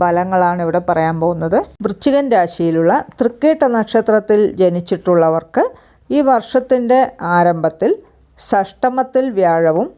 ഫലങ്ങളാണ് ഇവിടെ പറയാൻ പോകുന്നത്. വൃശ്ചികൻ രാശിയിലുള്ള തൃക്കേട്ട നക്ഷത്രത്തിൽ ജനിച്ചിട്ടുള്ളവർക്ക് ഈ വർഷത്തിന്റെ ആരംഭത്തിൽ ഷഷ്ടമത്തിൽ വ്യാഴവും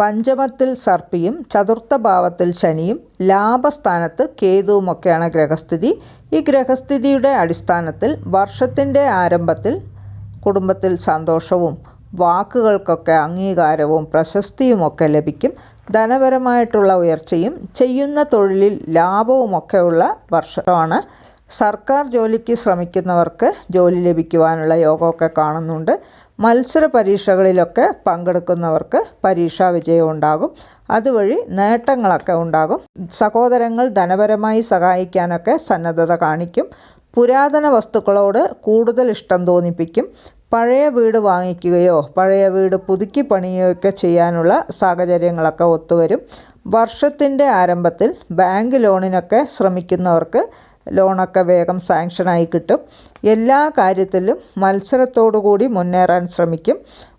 പഞ്ചമത്തിൽ സർപ്പിയും ചതുർത്ഥ ഭാവത്തിൽ ശനിയും ലാഭസ്ഥാനത്ത് കേതുവുമൊക്കെയാണ് ഗ്രഹസ്ഥിതി. ഈ ഗ്രഹസ്ഥിതിയുടെ അടിസ്ഥാനത്തിൽ വർഷത്തിന്റെ ആരംഭത്തിൽ കുടുംബത്തിൽ സന്തോഷവും വാക്കുകൾക്കൊക്കെ അംഗീകാരവും പ്രശസ്തിയുമൊക്കെ ലഭിക്കും. ധനപരമായിട്ടുള്ള ഉയർച്ചയും ചെയ്യുന്ന തൊഴിലിൽ ലാഭവുമൊക്കെയുള്ള വർഷമാണ്. സർക്കാർ ജോലിക്ക് ശ്രമിക്കുന്നവർക്ക് ജോലി ലഭിക്കുവാനുള്ള യോഗമൊക്കെ കാണുന്നുണ്ട്. മത്സര പരീക്ഷകളിലൊക്കെ പങ്കെടുക്കുന്നവർക്ക് പരീക്ഷാ വിജയം ഉണ്ടാകും. അതുവഴി നേട്ടങ്ങളൊക്കെ ഉണ്ടാകും. സഹോദരങ്ങൾ ധനപരമായി സഹായിക്കാനൊക്കെ സന്നദ്ധത കാണിക്കും. പുരാതന വസ്തുക്കളോട് കൂടുതൽ ഇഷ്ടം തോന്നിപ്പിക്കും. പഴയ വീട് വാങ്ങിക്കുകയോ പഴയ വീട് പുതുക്കി പണിയുകയൊക്കെ ചെയ്യാനുള്ള സാഹചര്യങ്ങളൊക്കെ ഒത്തുവരും. വർഷത്തിന്റെ ആരംഭത്തിൽ ബാങ്ക് ലോണിനൊക്കെ ശ്രമിക്കുന്നവർക്ക് ലോണൊക്കെ വേഗം സാങ്ഷനായി കിട്ടും. എല്ലാ കാര്യത്തിലും മത്സരത്തോടു കൂടി മുന്നേറാൻ ശ്രമിക്കും.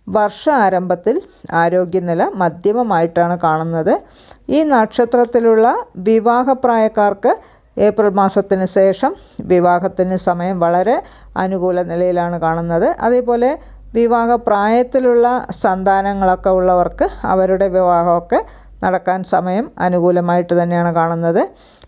വർഷ ആരംഭത്തിൽ ആരോഗ്യനില മധ്യമമായിട്ടാണ് കാണുന്നത്. ഈ നക്ഷത്രത്തിലുള്ള വിവാഹപ്രായക്കാർക്ക് ഏപ്രിൽ മാസത്തിന് ശേഷം വിവാഹത്തിന് സമയം വളരെ അനുകൂല നിലയിലാണ് കാണുന്നത്. അതേപോലെ വിവാഹ പ്രായത്തിലുള്ള സന്താനങ്ങളൊക്കെ ഉള്ളവർക്ക് അവരുടെ വിവാഹമൊക്കെ നടക്കാൻ സമയം അനുകൂലമായിട്ട് തന്നെയാണ് കാണുന്നത്.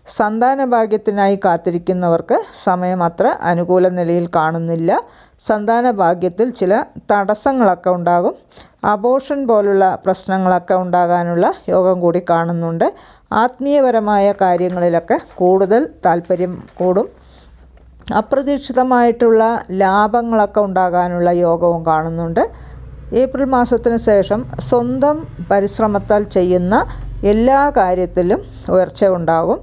സന്താന ഭാഗ്യത്തിനായി കാത്തിരിക്കുന്നവർക്ക് സമയം അത്ര അനുകൂല നിലയിൽ കാണുന്നില്ല. സന്താന ഭാഗ്യത്തിൽ ചില തടസ്സങ്ങളൊക്കെ ഉണ്ടാകും. അബോഷൻ പോലുള്ള പ്രശ്നങ്ങളൊക്കെ ഉണ്ടാകാനുള്ള യോഗം കൂടി കാണുന്നുണ്ട്. ആത്മീയപരമായ കാര്യങ്ങളിലൊക്കെ കൂടുതൽ താല്പര്യം കൂടും. അപ്രതീക്ഷിതമായിട്ടുള്ള ലാഭങ്ങളൊക്കെ ഉണ്ടാകാനുള്ള യോഗവും കാണുന്നുണ്ട്. ഏപ്രിൽ മാസത്തിന് ശേഷം സ്വന്തം പരിശ്രമത്താൽ ചെയ്യുന്ന എല്ലാ കാര്യത്തിലും ഉയർച്ച ഉണ്ടാകും.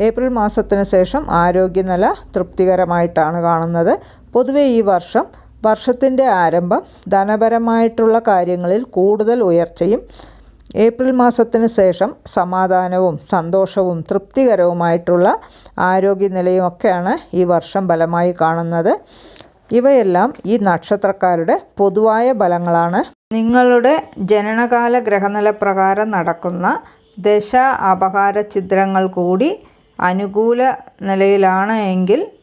ഏപ്രിൽ മാസത്തിന് ശേഷം ആരോഗ്യനില തൃപ്തികരമായിട്ടാണ് കാണുന്നത്. പൊതുവെ ഈ വർഷം വർഷത്തിന്റെ ആരംഭം ധനപരമായിട്ടുള്ള കാര്യങ്ങളിൽ കൂടുതൽ ഉയർച്ചയും ഏപ്രിൽ മാസത്തിന് ശേഷം സമാധാനവും സന്തോഷവും തൃപ്തികരവുമായിട്ടുള്ള ആരോഗ്യനിലയുമൊക്കെയാണ് ഈ വർഷം ഫലമായി കാണുന്നത്. ഇവയെല്ലാം ഈ നക്ഷത്രക്കാരുടെ പൊതുവായ ഫലങ്ങളാണ്. നിങ്ങളുടെ ജനനകാല ഗ്രഹനില പ്രകാരം നടക്കുന്ന ദശ അപകാര ചിത്രങ്ങൾ കൂടി അനുകൂല നിലയിലാണ് എങ്കിൽ